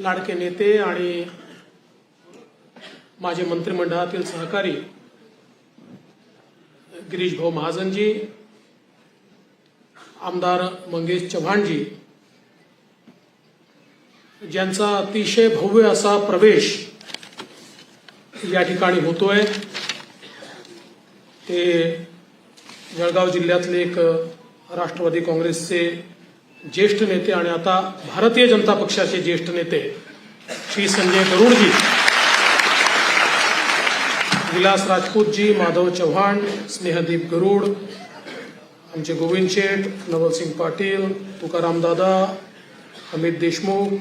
लाडके नेते आणि माझे मंत्रिमंडळातील सहकारी गिरीश भाऊ महाजनजी आमदार मंगेश चव्हाणजी ज्यांचा अतिशय भव्य असा प्रवेश या ठिकाणी होतोय. ते जळगाव जिल्ह्यातले एक राष्ट्रवादी काँग्रेसचे ज्येष्ठ नेते आणि आता भारतीय जनता पक्षाचे ज्येष्ठ नेते श्री संजय गरुडजी विलास राजपूतजी माधव चव्हाण स्नेहदीप गरुड आमचे गोविंद शेठ नवलसिंग पाटील तुकाराम दादा अमित देशमुख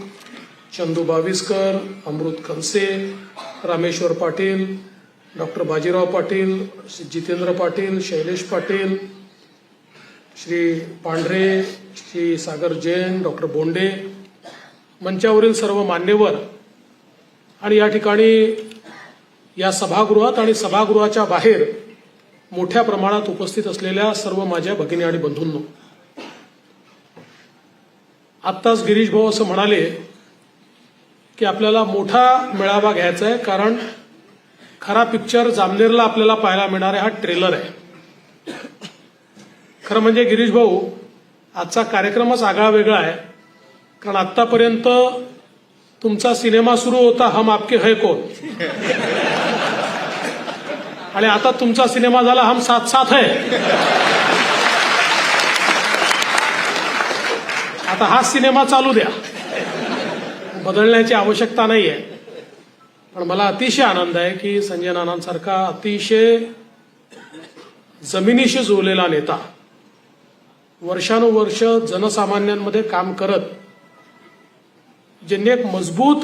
चंदू बाविस्कर अमृत खनसे रामेश्वर पाटील डॉक्टर बाजीराव पाटील जितेंद्र पाटील शैलेश पाटील श्री पांढरे श्री सागर जैन डॉक्टर बोंडे मंचावरील सर्व मान्यवर आणि या ठिकाणी या सभागृहात आणि सभागृहाच्या बाहेर मोठ्या प्रमाणात उपस्थित असलेल्या सर्व माझ्या भगिनी आणि बंधूंनो. आत्ताच गिरीश भाऊ असं म्हणाले की आपल्याला मोठा मेळावा घ्यायचा आहे कारण खरा पिक्चर जामनेरला आपल्याला पाहायला मिळणार आहे. हा ट्रेलर आहे. खरं म्हणजे गिरीश भाऊ आजचा कार्यक्रमच आगळा वेगळा आहे. कारण आतापर्यंत तुमचा सिनेमा सुरू होता हम आपके है कोण? आणि आता तुमचा सिनेमा झाला हम साथ साथ है. आता हा सिनेमा चालू द्या. बदलण्याची आवश्यकता नाही आहे पण मला अतिशय आनंद आहे की संजय नानांसारखा अतिशय जमिनीशी जोडलेला नेता वर्षानुवर्ष जनसामान्यांमध्ये काम करत ज्यांनी एक मजबूत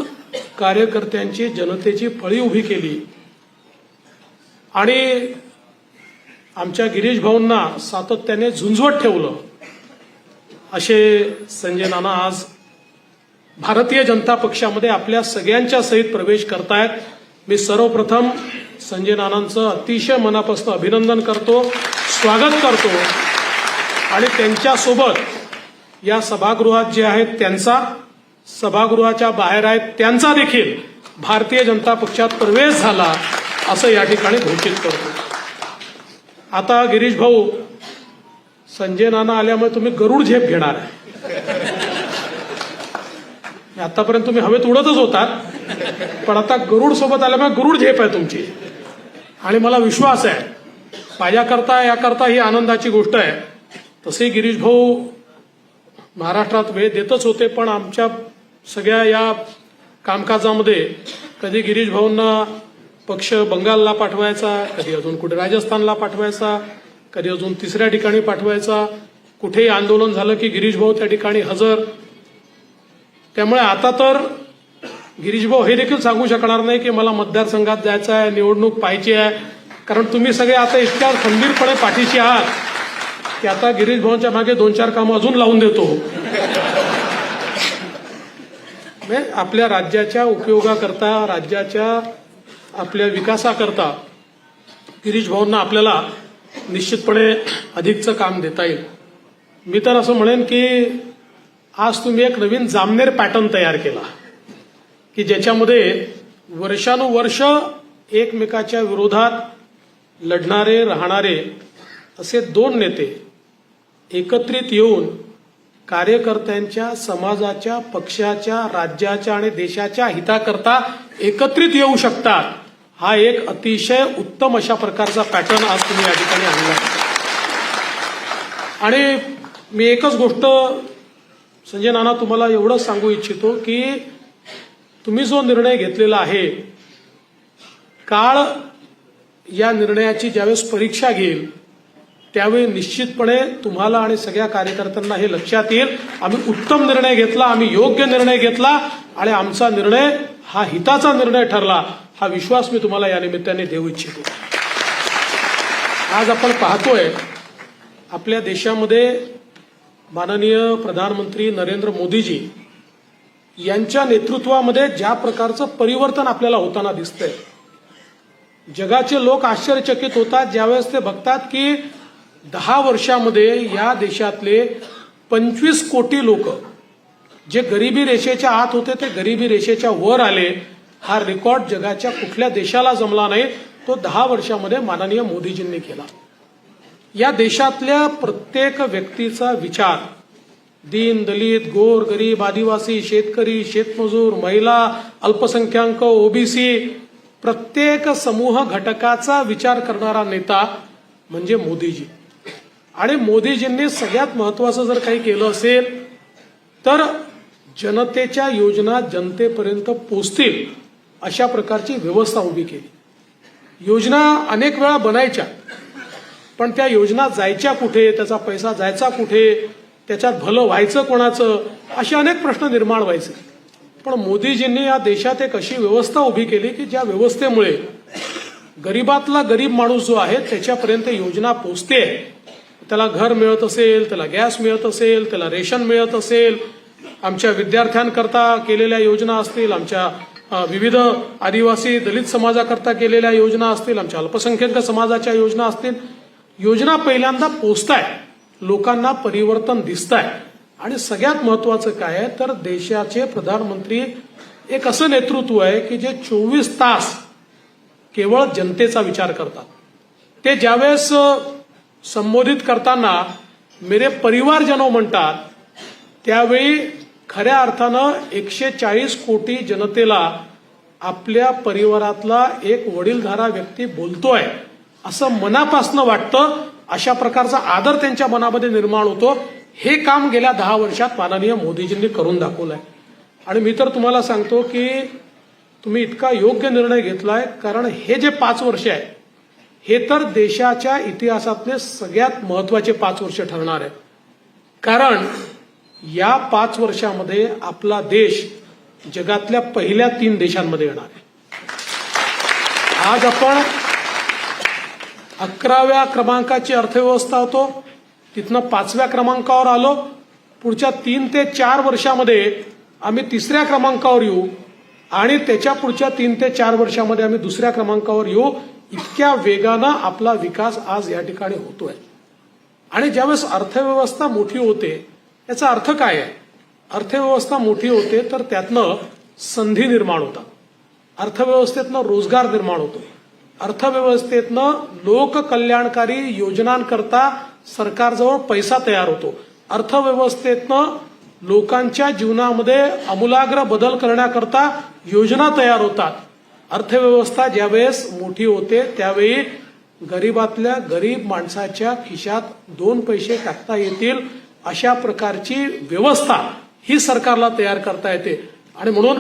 कार्यकर्त्यांची जनतेची फळी उभी केली. आणि आमच्या गिरीश भाऊंना सातत्याने झुंजवत ठेवलं. असे संजय नाना आज भारतीय जनता पक्षामध्ये आपल्या सगळ्यांच्या सहित प्रवेश करतायत. मी सर्वप्रथम संजय नानांचं अतिशय मनापासून अभिनंदन करतो स्वागत करतो. आणि त्यांच्यासोबत या सभागृहात जे आहेत त्यांचा सभागृहाच्या बाहेर आहेत त्यांचा देखील भारतीय जनता पक्षात प्रवेश झाला असं या ठिकाणी घोषित करतो. आता गिरीश भाऊ संजय नाना आल्यामुळे तुम्ही गरुड झेप घेणार आहे. आतापर्यंत तुम्ही हवेत उडतच होतात पण आता गरुड सोबत आल्यामुळे गरुड झेप आहे तुमची. आणि मला विश्वास आहे माझ्याकरता याकरता ही आनंदाची गोष्ट आहे. तसे गिरीश भाऊ महाराष्ट्रात वेळ देतच होते पण आमच्या सगळ्या या कामकाजामध्ये कधी गिरीश भाऊंना पक्ष बंगालला पाठवायचा कधी अजून कुठे राजस्थानला पाठवायचा कधी अजून तिसऱ्या ठिकाणी पाठवायचा. कुठेही आंदोलन झालं की गिरीश भाऊ त्या ठिकाणी हजर. त्यामुळे आता तर गिरीश भाऊ हे देखील सांगू शकणार नाही की मला मतदारसंघात जायचं आहे निवडणूक पाहायची आहे. कारण तुम्ही सगळे आता इतक्या खंबीरपणे पाठीशी आहात. की आता गिरीश भाऊंच्या मागे दोन चार कामं अजून लावून देतो. म्हणजे आपल्या राज्याच्या उपयोगाकरता राज्याच्या आपल्या विकासाकरता गिरीश भाऊंना आपल्याला निश्चितपणे अधिकचं काम देता येईल. मी तर असं म्हणेन की आज तुम्ही एक नवीन जामनेर पॅटर्न तयार केला की ज्याच्यामध्ये वर्षानुवर्ष एकमेकाच्या विरोधात लढणारे राहणारे असे दोन नेते एकत्रित येऊन कार्यकर्त्यांच्या समाजाच्या पक्षाच्या राज्याच्या आणि देशाच्या हिताकरता एकत्रित येऊ शकतात. हा एक अतिशय उत्तम अशा प्रकारचा पॅटर्न आज तुम्ही या ठिकाणी आणला. आणि मी एकच गोष्ट संजय नाना तुम्हाला एवढंच सांगू इच्छितो की तुम्ही जो निर्णय घेतलेला आहे काळ या निर्णयाची ज्यावेळेस परीक्षा घेईल त्यावेळी निश्चितपणे तुम्हाला आणि सगळ्या कार्यकर्त्यांना हे लक्षात येईल. आम्ही उत्तम निर्णय घेतला आम्ही योग्य निर्णय घेतला आणि आमचा निर्णय हा हिताचा निर्णय ठरला हा विश्वास मी तुम्हाला या निमित्ताने देऊ इच्छितो. आज आपण पाहतोय आपल्या देशामध्ये माननीय प्रधानमंत्री नरेंद्र मोदीजी यांच्या नेतृत्वामध्ये ज्या प्रकारचं परिवर्तन आपल्याला होताना दिसतंय जगाचे लोक आश्चर्यचकित होतात ज्यावेळेस ते बघतात की दहा वर्षामध्ये या देशातले पंचवीस कोटी लोक जे गरिबी रेषेच्या आत होते ते गरिबी रेषेच्या वर आले. हा रेकॉर्ड जगाच्या कुठल्या देशाला जमला नाही तो दहा वर्षामध्ये माननीय मोदीजींनी केला. या देशातल्या प्रत्येक व्यक्तीचा विचार दीन दलित गोर गरीब आदिवासी शेतकरी शेतमजूर महिला अल्पसंख्याक ओबीसी प्रत्येक समूह घटकाचा विचार करणारा नेता म्हणजे मोदीजी. आणि मोदीजींनी सगळ्यात महत्वाचं जर काही केलं असेल तर जनतेच्या योजना जनतेपर्यंत पोचतील अशा प्रकारची व्यवस्था उभी केली. योजना अनेक वेळा बनायच्या पण त्या योजना जायच्या कुठे त्याचा पैसा जायचा कुठे त्याच्यात भलं व्हायचं कोणाचं असे अनेक प्रश्न निर्माण व्हायचे. पण मोदीजींनी या देशात एक अशी व्यवस्था उभी केली की ज्या व्यवस्थेमुळे गरीबातला गरीब माणूस जो आहे त्याच्यापर्यंत योजना पोचते. त्याला घर मिळत असेल त्याला गॅस मिळत असेल त्याला रेशन मिळत असेल. आमच्या विद्यार्थ्यांकरता केलेल्या योजना असतील आमच्या विविध आदिवासी दलित समाजाकरता केलेल्या योजना असतील आमच्या अल्पसंख्याक समाजाच्या योजना असतील. योजना पहिल्यांदा पोचताय. लोकांना परिवर्तन दिसतंय. आणि सगळ्यात महत्वाचं काय आहे तर देशाचे प्रधानमंत्री एक असं नेतृत्व आहे की जे चोवीस तास केवळ जनतेचा विचार करतात. ते ज्यावेळेस संबोधित करताना मेरे परिवारजनो म्हणतात त्यावेळी खऱ्या अर्थानं एकशे चाळीस कोटी जनतेला आपल्या परिवारातला एक वडीलधारा व्यक्ती बोलतोय असं मनापासनं वाटतं अशा प्रकारचा आदर त्यांच्या मनामध्ये निर्माण होतो. हे काम गेल्या दहा वर्षात माननीय मोदीजींनी करून दाखवलंय. आणि मी तर तुम्हाला सांगतो की तुम्ही इतका योग्य निर्णय घेतलाय कारण हे जे पाच वर्ष आहे हे तर देशाच्या इतिहासातले सगळ्यात महत्त्वाचे पाच वर्ष ठरणार आहे कारण या पाच वर्षामध्ये आपला देश जगातल्या पहिल्या तीन देशांमध्ये येणार आहे. आज आपण अकराव्या क्रमांकाची अर्थव्यवस्था होतो. तिथनं पाचव्या क्रमांकावर आलो. पुढच्या तीन ते चार वर्षामध्ये आम्ही तिसऱ्या क्रमांकावर येऊ आणि त्याच्या पुढच्या तीन ते चार वर्षामध्ये आम्ही दुसऱ्या क्रमांकावर येऊ. इतक्या वेगानं आपला विकास आज या ठिकाणी होतोय. आणि ज्यावेळेस अर्थव्यवस्था मोठी होते याचा अर्थ काय आहे? अर्थव्यवस्था मोठी होते तर त्यातनं संधी निर्माण होतात. अर्थव्यवस्थेतनं रोजगार निर्माण होतो. अर्थव्यवस्थेतनं लोककल्याणकारी योजनांकरता सरकारजवळ पैसा तयार होतो. अर्थव्यवस्थेतनं लोकांच्या जीवनामध्ये आमूलाग्र बदल करण्याकरता योजना तयार होतात. अर्थव्यवस्था ज्यावेळेस मोठी होते त्यावेळी गरीबातल्या गरीब माणसाच्या खिशात दोन पैसे टाकता येतील अशा प्रकारची व्यवस्था ही सरकारला तयार करता येते. आणि म्हणून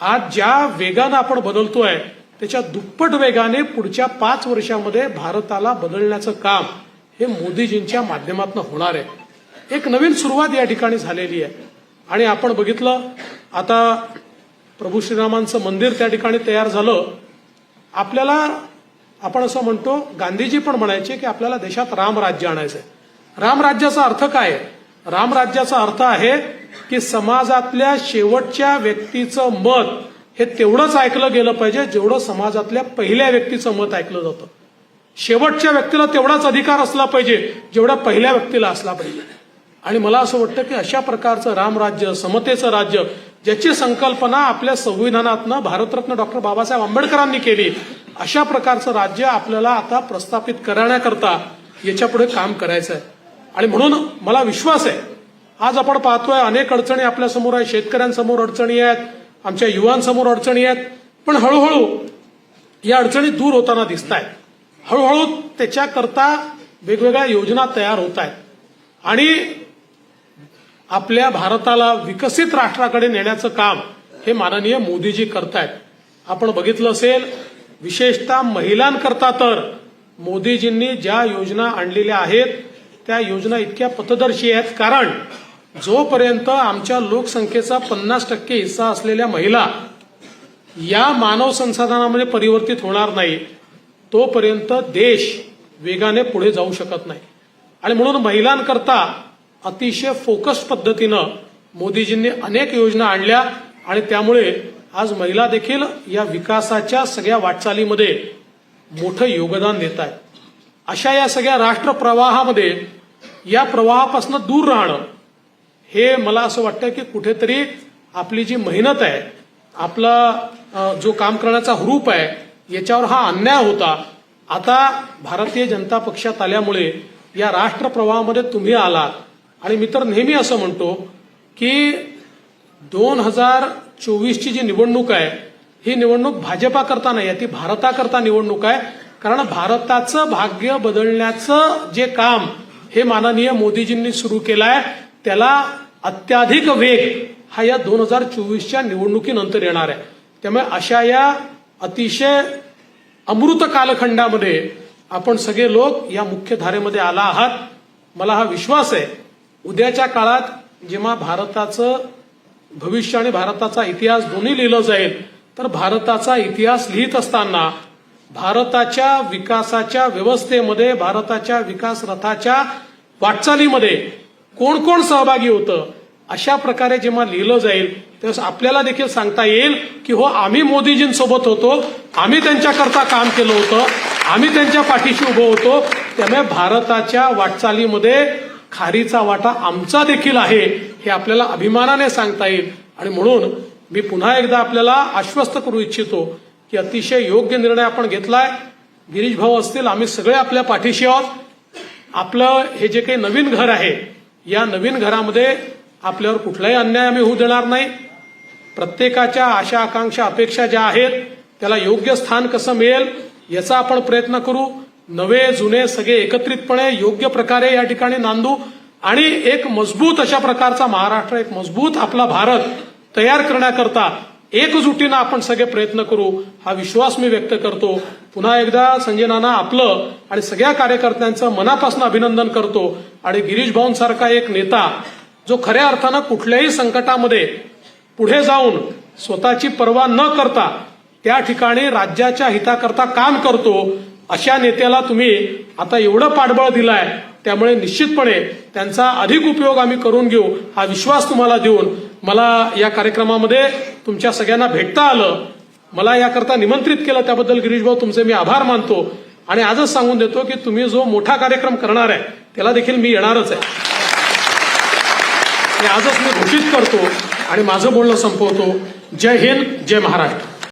आज ज्या वेगानं आपण बदलतोय त्याच्या दुप्पट वेगाने पुढच्या पाच वर्षामध्ये भारताला बदलण्याचं काम हे मोदीजींच्या माध्यमातून होणार आहे. एक नवीन सुरुवात या ठिकाणी झालेली आहे. आणि आपण बघितलं आता प्रभू श्रीरामांचं मंदिर त्या ठिकाणी तयार झालं. आपल्याला आपण असं म्हणतो गांधीजी पण म्हणायचे की आपल्याला देशात रामराज्य आणायचंय. रामराज्याचा अर्थ काय? आहे रामराज्याचा अर्थ आहे की समाजातल्या शेवटच्या व्यक्तीचं मत हे तेवढंच ऐकलं गेलं पाहिजे जेवढं समाजातल्या पहिल्या व्यक्तीचं मत ऐकलं जातं. शेवटच्या व्यक्तीला तेवढाच अधिकार असला पाहिजे जेवढा पहिल्या व्यक्तीला असला पाहिजे. आणि मला असं वाटतं की अशा प्रकारचं रामराज्य समतेचं राज्य ज्याची संकल्पना आपल्या संविधानातनं भारतरत्न डॉक्टर बाबासाहेब आंबेडकरांनी केली अशा प्रकारचं राज्य आपल्याला आता प्रस्थापित करण्याकरता याच्यापुढे काम करायचं आहे आणि म्हणून मला विश्वास आहे आज आपण पाहतोय अनेक अडचणी आपल्यासमोर आहेत शेतकऱ्यांसमोर अडचणी आहेत आमच्या युवांसमोर अडचणी आहेत पण हळूहळू या अडचणी दूर होताना दिसत आहेत हळूहळू त्याच्याकरता वेगवेगळ्या योजना तयार होत आहेत आणि आपल्या भारताला विकसित राष्ट्राकडे नेण्याचं काम हे माननीय मोदीजी करतायत. आपण बघितलं असेल विशेषतः महिलांकरता तर मोदीजींनी ज्या योजना आणलेल्या आहेत त्या योजना इतक्या पथदर्शी आहेत. कारण जोपर्यंत आमच्या लोकसंख्येचा पन्नास टक्के हिस्सा असलेल्या महिला या मानव संसाधनामध्ये परिवर्तित होणार नाही तोपर्यंत देश वेगाने पुढे जाऊ शकत नाही. आणि म्हणून महिलांकरता अतिशय फोकस पद्धतीनं मोदीजींनी अनेक योजना आणल्या आणि त्यामुळे आज महिला देखील या विकासाच्या सगळ्या वाटचालीमध्ये मोठं योगदान देत आहेत. अशा या सगळ्या राष्ट्र प्रवाहामध्ये या प्रवाहापासून दूर राहणं हे मला असं वाटतं की कुठेतरी आपली जी मेहनत आहे आपला जो काम करण्याचा रूप आहे याच्यावर हा अन्याय होता. आता भारतीय जनता पक्षात आल्यामुळे या राष्ट्र प्रवाहामध्ये तुम्ही आलात. आणि मी तर नेहमी असं म्हणतो की दोन हजार चोवीसची जी निवडणूक आहे ही निवडणूक भाजपा करता नाही आहे ती भारताकरता निवडणूक आहे. कारण भारताचं भाग्य बदलण्याचं जे काम हे माननीय मोदीजींनी सुरू केलं आहे त्याला अत्याधिक वेग हा या दोन हजार चोवीसच्या निवडणुकीनंतर येणार आहे. त्यामुळे अशा या अतिशय अमृत कालखंडामध्ये आपण सगळे लोक या मुख्य धारेमध्ये आला आहात. मला हा विश्वास आहे उद्याच्या काळात जेव्हा भारताचं भविष्य आणि भारताचा इतिहास दोन्ही लिहिलं जाईल तर भारताचा इतिहास लिहित असताना भारताच्या विकासाच्या व्यवस्थेमध्ये भारताच्या विकास रथाच्या वाटचालीमध्ये कोण कोण सहभागी होतं अशा प्रकारे जेव्हा लिहिलं जाईल तेव्हा आपल्याला देखील सांगता येईल की हो आम्ही मोदीजींसोबत होतो आम्ही त्यांच्याकरता काम केलं होतं आम्ही त्यांच्या पाठीशी उभं होतो त्यामुळे भारताच्या वाटचालीमध्ये खारीचा वाटा आमचा देखील आहे हे आपल्याला अभिमानाने सांगता येईल. आणि म्हणून मी पुन्हा एकदा आपल्याला आश्वस्त करू इच्छितो की अतिशय योग्य निर्णय आपण घेतलाय. गिरीश भाऊ असतील आम्ही सगळे आपल्या पाठीशी आहोत. आपलं हे जे काही नवीन घर आहे या नवीन घरामध्ये आपल्यावर कुठलाही अन्याय आम्ही होऊ देणार नाही. प्रत्येकाच्या आशा आकांक्षा अपेक्षा ज्या आहेत त्याला योग्य स्थान कसं मिळेल याचा आपण प्रयत्न करू. नवे जुने सगळे एकत्रितपणे योग्य प्रकारे या ठिकाणी नांदू आणि एक मजबूत अशा प्रकारचा महाराष्ट्र एक मजबूत आपला भारत तयार करण्याकरता एकजुटीनं आपण सगळे प्रयत्न करू हा विश्वास मी व्यक्त करतो. पुन्हा एकदा संजय नाना आपलं आणि सगळ्या कार्यकर्त्यांचं मनापासून अभिनंदन करतो. आणि गिरीश भाऊंसारखा एक नेता जो खऱ्या अर्थानं कुठल्याही संकटामध्ये पुढे जाऊन स्वतःची पर्वा न करता त्या ठिकाणी राज्याच्या हिताकरता काम करतो अशा नेत्याला तुम्ही आता एवढं पाठबळ दिलाय त्यामुळे निश्चितपणे त्यांचा अधिक उपयोग आम्ही करून घेऊ हा विश्वास तुम्हाला देऊन मला या कार्यक्रमामध्ये तुमच्या सगळ्यांना भेटता आलं. मला याकरता निमंत्रित केलं त्याबद्दल गिरीश भाऊ तुमचे मी आभार मानतो. आणि आजच सांगून देतो की तुम्ही जो मोठा कार्यक्रम करणार आहे त्याला देखील मी येणारच आहे. आजच मी घोषित करतो आणि माझं बोलणं संपवतो. जय हिंद जय महाराष्ट्र.